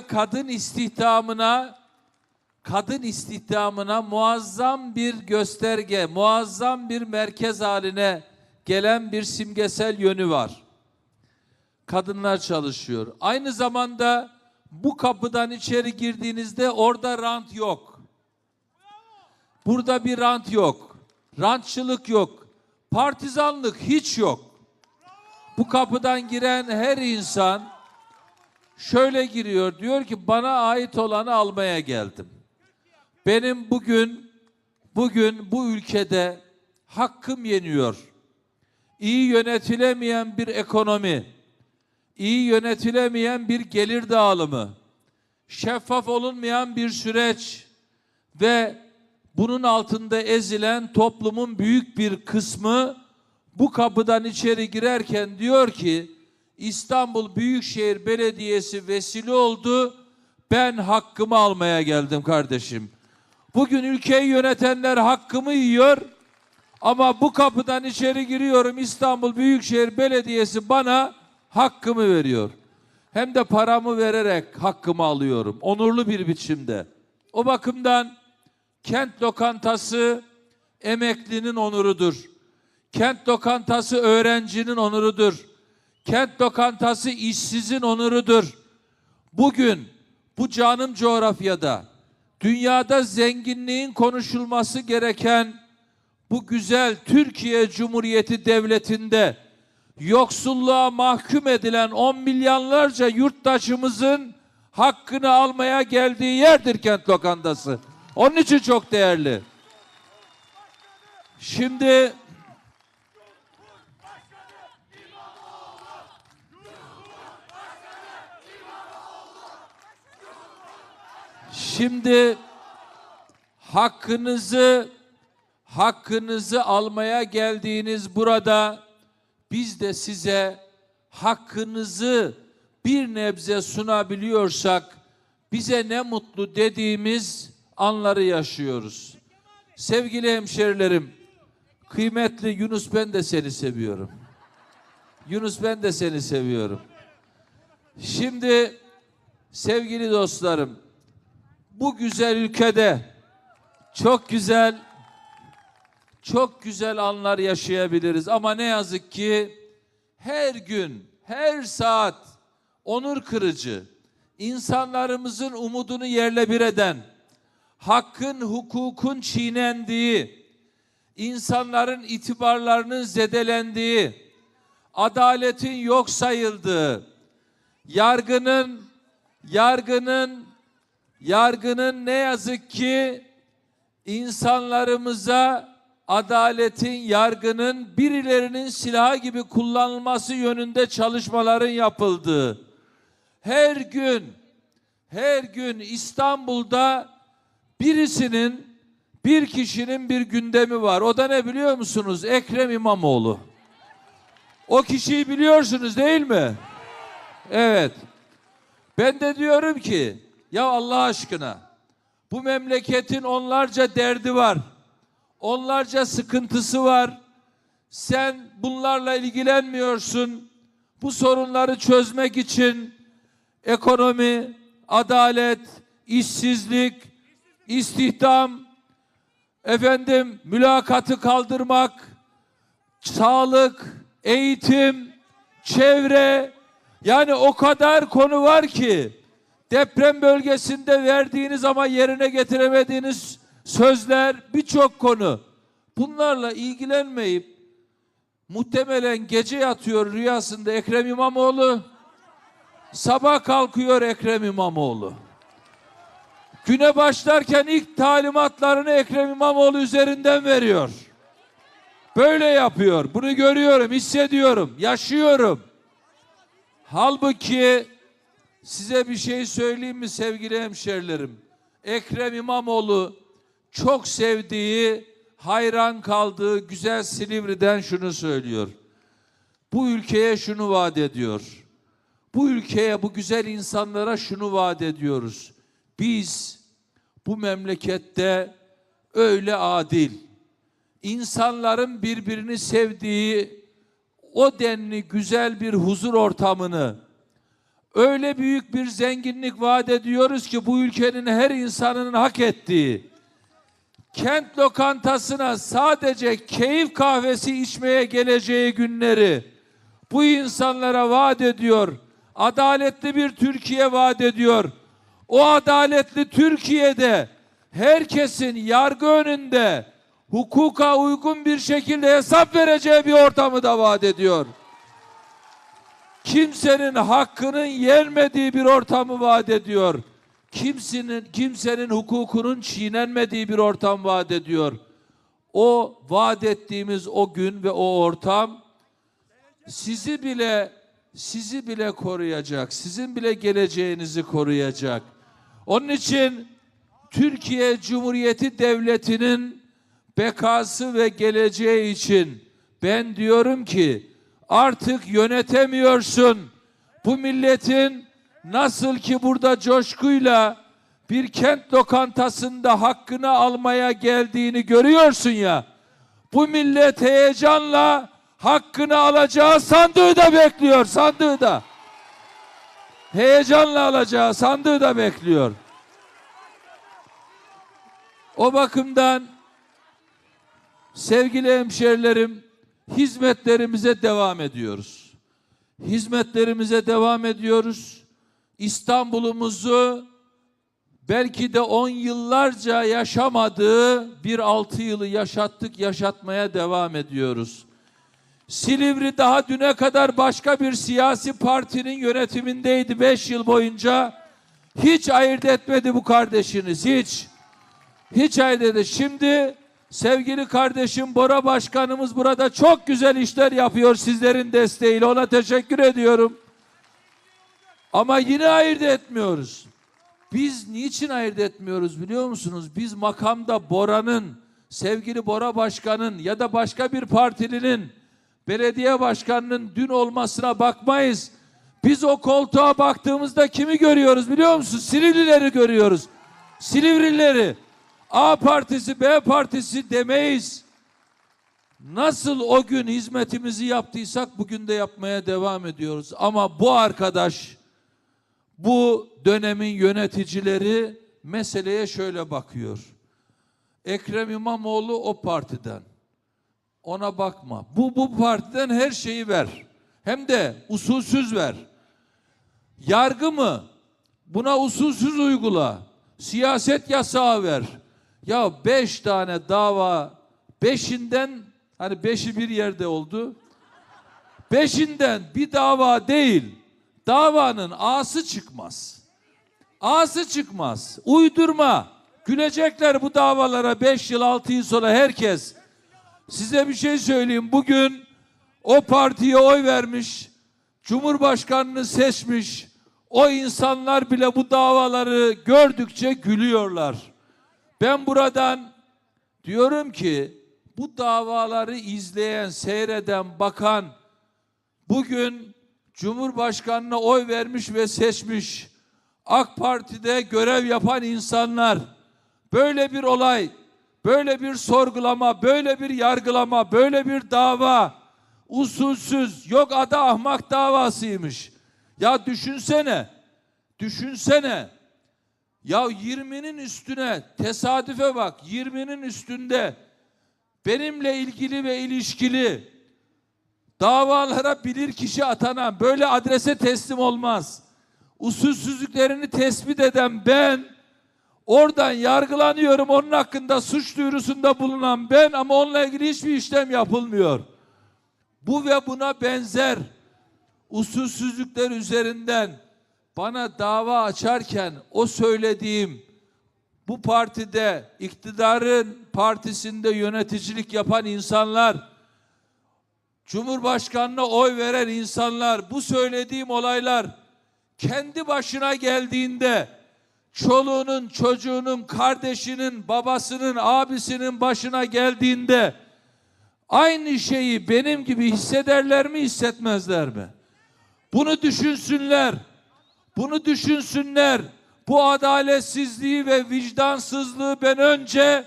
kadın istihdamına kadın istihdamına muazzam bir gösterge, muazzam bir merkez haline gelen bir simgesel yönü var. Kadınlar çalışıyor. Aynı zamanda bu kapıdan içeri girdiğinizde orada rant yok. Burada bir rant yok. Rantçılık yok. Partizanlık hiç yok. Bu kapıdan giren her insan şöyle giriyor. Diyor ki bana ait olanı almaya geldim. Benim bugün bugün bu ülkede hakkım yeniyor. İyi yönetilemeyen bir ekonomi, iyi yönetilemeyen bir gelir dağılımı, şeffaf olunmayan bir süreç ve bunun altında ezilen toplumun büyük bir kısmı bu kapıdan içeri girerken diyor ki İstanbul Büyükşehir Belediyesi vesile oldu. Ben hakkımı almaya geldim kardeşim. Bugün ülkeyi yönetenler hakkımı yiyor. Ama bu kapıdan içeri giriyorum İstanbul Büyükşehir Belediyesi bana hakkımı veriyor. Hem de paramı vererek hakkımı alıyorum. Onurlu bir biçimde. O bakımdan kent lokantası emeklinin onurudur. Kent lokantası öğrencinin onurudur. Kent lokantası işsizin onurudur. Bugün bu canım coğrafyada dünyada zenginliğin konuşulması gereken bu güzel Türkiye Cumhuriyeti Devleti'nde yoksulluğa mahkum edilen on milyonlarca yurttaşımızın hakkını almaya geldiği yerdir kent lokantası. Onun için çok değerli. Şimdi Şimdi hakkınızı hakkınızı almaya geldiğiniz burada biz de size hakkınızı bir nebze sunabiliyorsak bize ne mutlu dediğimiz anları yaşıyoruz. Sevgili hemşerilerim, kıymetli Yunus ben de seni seviyorum. Yunus ben de seni seviyorum. Şimdi sevgili dostlarım, bu güzel ülkede çok güzel çok güzel anlar yaşayabiliriz. Ama ne yazık ki her gün, her saat onur kırıcı, insanlarımızın umudunu yerle bir eden, hakkın, hukukun çiğnendiği, insanların itibarlarının zedelendiği, adaletin yok sayıldığı, yargının yargının yargının ne yazık ki insanlarımıza adaletin, yargının birilerinin silahı gibi kullanılması yönünde çalışmaların yapıldığı, her gün, her gün İstanbul'da birisinin, bir kişinin bir gündemi var. O da ne biliyor musunuz? Ekrem İmamoğlu. O kişiyi biliyorsunuz değil mi? Evet. Ben de diyorum ki ya Allah aşkına bu memleketin onlarca derdi var. Onlarca sıkıntısı var. Sen bunlarla ilgilenmiyorsun. Bu sorunları çözmek için ekonomi, adalet, işsizlik, istihdam, efendim mülakatı kaldırmak, sağlık, eğitim, çevre yani o kadar konu var ki deprem bölgesinde verdiğiniz ama yerine getiremediğiniz sözler birçok konu. Bunlarla ilgilenmeyip muhtemelen gece yatıyor rüyasında Ekrem İmamoğlu. Sabah kalkıyor Ekrem İmamoğlu. Güne başlarken ilk talimatlarını Ekrem İmamoğlu üzerinden veriyor. Böyle yapıyor. Bunu görüyorum, hissediyorum, yaşıyorum. Halbuki size bir şey söyleyeyim mi sevgili hemşerilerim? Ekrem İmamoğlu çok sevdiği, hayran kaldığı güzel Silivri'den şunu söylüyor. Bu ülkeye şunu vaat ediyor. Bu ülkeye, bu güzel insanlara şunu vaat ediyoruz. Biz bu memlekette öyle adil, insanların birbirini sevdiği o denli güzel bir huzur ortamını öyle büyük bir zenginlik vaat ediyoruz ki bu ülkenin her insanının hak ettiği kent lokantasına sadece keyif kahvesi içmeye geleceği günleri bu insanlara vaat ediyor. Adaletli bir Türkiye vaat ediyor. O adaletli Türkiye'de herkesin yargı önünde hukuka uygun bir şekilde hesap vereceği bir ortamı da vaat ediyor. Kimsenin hakkının yenmediği bir ortamı vaat ediyor. Kimsenin kimsenin hukukunun çiğnenmediği bir ortam vaat ediyor. O vaat ettiğimiz o gün ve o ortam sizi bile sizi bile koruyacak. Sizin bile geleceğinizi koruyacak. Onun için Türkiye Cumhuriyeti Devleti'nin bekası ve geleceği için ben diyorum ki artık yönetemiyorsun. Bu milletin nasıl ki burada coşkuyla bir kent lokantasında hakkını almaya geldiğini görüyorsun ya. Bu millet heyecanla hakkını alacağı sandığı da bekliyor, sandığı da. Heyecanla alacağı sandığı da bekliyor. O bakımdan sevgili hemşerilerim hizmetlerimize devam ediyoruz. Hizmetlerimize devam ediyoruz. İstanbul'umuzu belki de on yıllarca yaşamadığı bir altı yılı yaşattık, yaşatmaya devam ediyoruz. Silivri daha düne kadar başka bir siyasi partinin yönetimindeydi beş yıl boyunca. Hiç ayırt etmedi bu kardeşiniz, hiç. Hiç ayırt etmedi. Şimdi sevgili kardeşim Bora Başkanımız burada çok güzel işler yapıyor sizlerin desteğiyle. Ona teşekkür ediyorum. Ama yine ayırt etmiyoruz. Biz niçin ayırt etmiyoruz biliyor musunuz? Biz makamda Bora'nın, sevgili Bora Başkan'ın ya da başka bir partilinin belediye başkanının dün olmasına bakmayız. Biz o koltuğa baktığımızda kimi görüyoruz biliyor musunuz? Silivrileri görüyoruz. Silivrileri. A partisi, B partisi demeyiz. Nasıl o gün hizmetimizi yaptıysak bugün de yapmaya devam ediyoruz. Ama bu arkadaş, bu dönemin yöneticileri meseleye şöyle bakıyor. Ekrem İmamoğlu o partiden. Ona bakma. Bu bu partiden her şeyi ver. Hem de usulsüz ver. Yargı mı? Buna usulsüz uygula. Siyaset yasağı ver. Ya beş tane dava, beşinden hani beşi bir yerde oldu. Beşinden bir dava değil, davanın ağası çıkmaz. Ağası çıkmaz. Uydurma. Gülecekler bu davalara beş yıl, altı yıl sonra herkes. Size bir şey söyleyeyim. Bugün o partiye oy vermiş, Cumhurbaşkanını seçmiş, o insanlar bile bu davaları gördükçe gülüyorlar. Ben buradan diyorum ki bu davaları izleyen, seyreden, bakan bugün Cumhurbaşkanına oy vermiş ve seçmiş AK Parti'de görev yapan insanlar böyle bir olay, böyle bir sorgulama, böyle bir yargılama, böyle bir dava usulsüz yok adı ahmak davasıymış. Ya düşünsene, düşünsene. Ya 20'nin üstüne tesadüfe bak 20'nin üstünde benimle ilgili ve ilişkili davalara bilir kişi atanan böyle adrese teslim olmaz. Usulsüzlüklerini tespit eden ben oradan yargılanıyorum onun hakkında suç duyurusunda bulunan ben ama onunla ilgili hiçbir işlem yapılmıyor. Bu ve buna benzer usulsüzlükler üzerinden bana dava açarken o söylediğim bu partide iktidarın partisinde yöneticilik yapan insanlar Cumhurbaşkanına oy veren insanlar bu söylediğim olaylar kendi başına geldiğinde çoluğunun, çocuğunun, kardeşinin, babasının, abisinin başına geldiğinde aynı şeyi benim gibi hissederler mi, hissetmezler mi? Bunu düşünsünler. Bunu düşünsünler. Bu adaletsizliği ve vicdansızlığı ben önce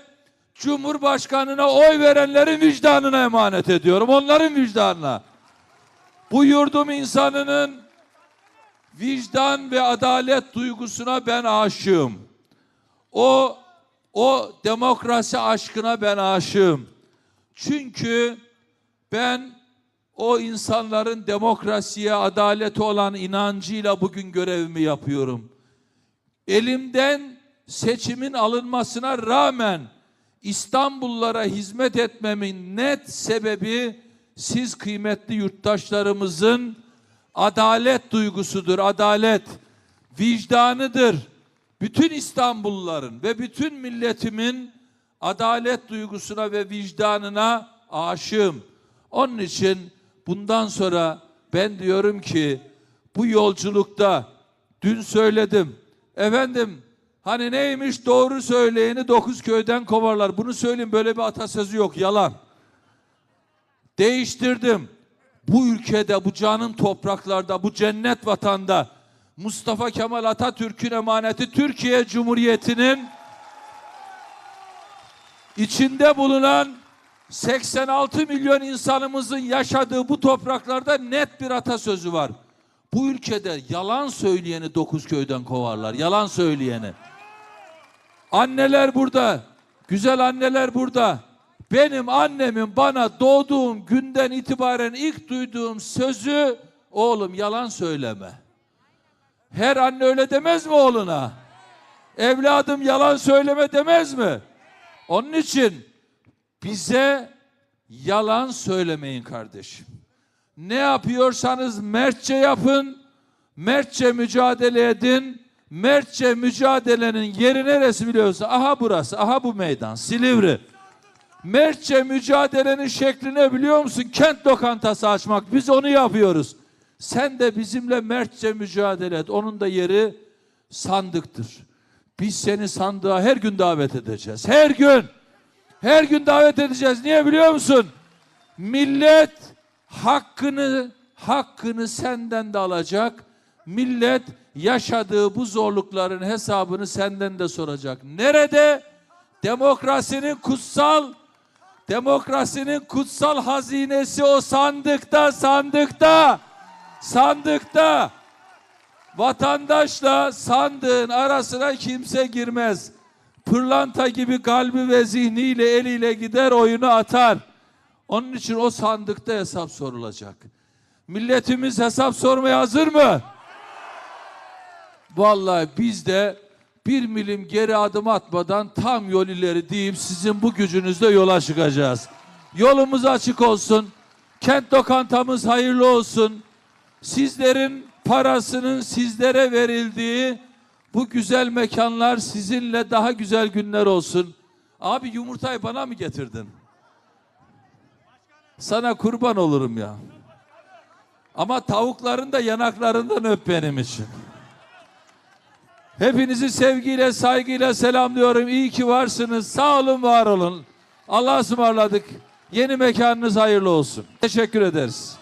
Cumhurbaşkanına oy verenlerin vicdanına emanet ediyorum. Onların vicdanına. Bu yurdum insanının vicdan ve adalet duygusuna ben aşığım. O o demokrasi aşkına ben aşığım. Çünkü ben o insanların demokrasiye, adalete olan inancıyla bugün görevimi yapıyorum. Elimden seçimin alınmasına rağmen İstanbullulara hizmet etmemin net sebebi siz kıymetli yurttaşlarımızın adalet duygusudur. Adalet vicdanıdır. Bütün İstanbulluların ve bütün milletimin adalet duygusuna ve vicdanına aşığım. Onun için bundan sonra ben diyorum ki bu yolculukta dün söyledim. Efendim hani neymiş doğru söyleyeni dokuz köyden kovarlar. Bunu söyleyeyim böyle bir atasözü yok yalan. Değiştirdim. Bu ülkede, bu canın topraklarda, bu cennet vatanda Mustafa Kemal Atatürk'ün emaneti Türkiye Cumhuriyeti'nin içinde bulunan 86 milyon insanımızın yaşadığı bu topraklarda net bir atasözü var. Bu ülkede yalan söyleyeni dokuz köyden kovarlar. Yalan söyleyeni. Anneler burada. Güzel anneler burada. Benim annemin bana doğduğum günden itibaren ilk duyduğum sözü oğlum yalan söyleme. Her anne öyle demez mi oğluna? Evladım yalan söyleme demez mi? Onun için bize yalan söylemeyin kardeşim. Ne yapıyorsanız mertçe yapın, mertçe mücadele edin. Mertçe mücadelenin yeri neresi biliyorsun? Aha burası, aha bu meydan, Silivri. Mertçe mücadelenin şekli ne biliyor musun? Kent lokantası açmak. Biz onu yapıyoruz. Sen de bizimle mertçe mücadele et. Onun da yeri sandıktır. Biz seni sandığa her gün davet edeceğiz. Her gün. Her gün davet edeceğiz. Niye biliyor musun? Millet hakkını hakkını senden de alacak. Millet yaşadığı bu zorlukların hesabını senden de soracak. Nerede? Demokrasinin kutsal demokrasinin kutsal hazinesi o sandıkta, sandıkta. Sandıkta. Vatandaşla sandığın arasına kimse girmez. Pırlanta gibi kalbi ve zihniyle eliyle gider oyunu atar. Onun için o sandıkta hesap sorulacak. Milletimiz hesap sormaya hazır mı? Vallahi biz de bir milim geri adım atmadan tam yol ileri deyip sizin bu gücünüzle yola çıkacağız. Yolumuz açık olsun. Kent lokantamız hayırlı olsun. Sizlerin parasının sizlere verildiği bu güzel mekanlar sizinle daha güzel günler olsun. Abi yumurtayı bana mı getirdin? Sana kurban olurum ya. Ama tavukların da yanaklarından öp benim için. Hepinizi sevgiyle, saygıyla selamlıyorum. İyi ki varsınız. Sağ olun, var olun. Allah'a ısmarladık. Yeni mekanınız hayırlı olsun. Teşekkür ederiz.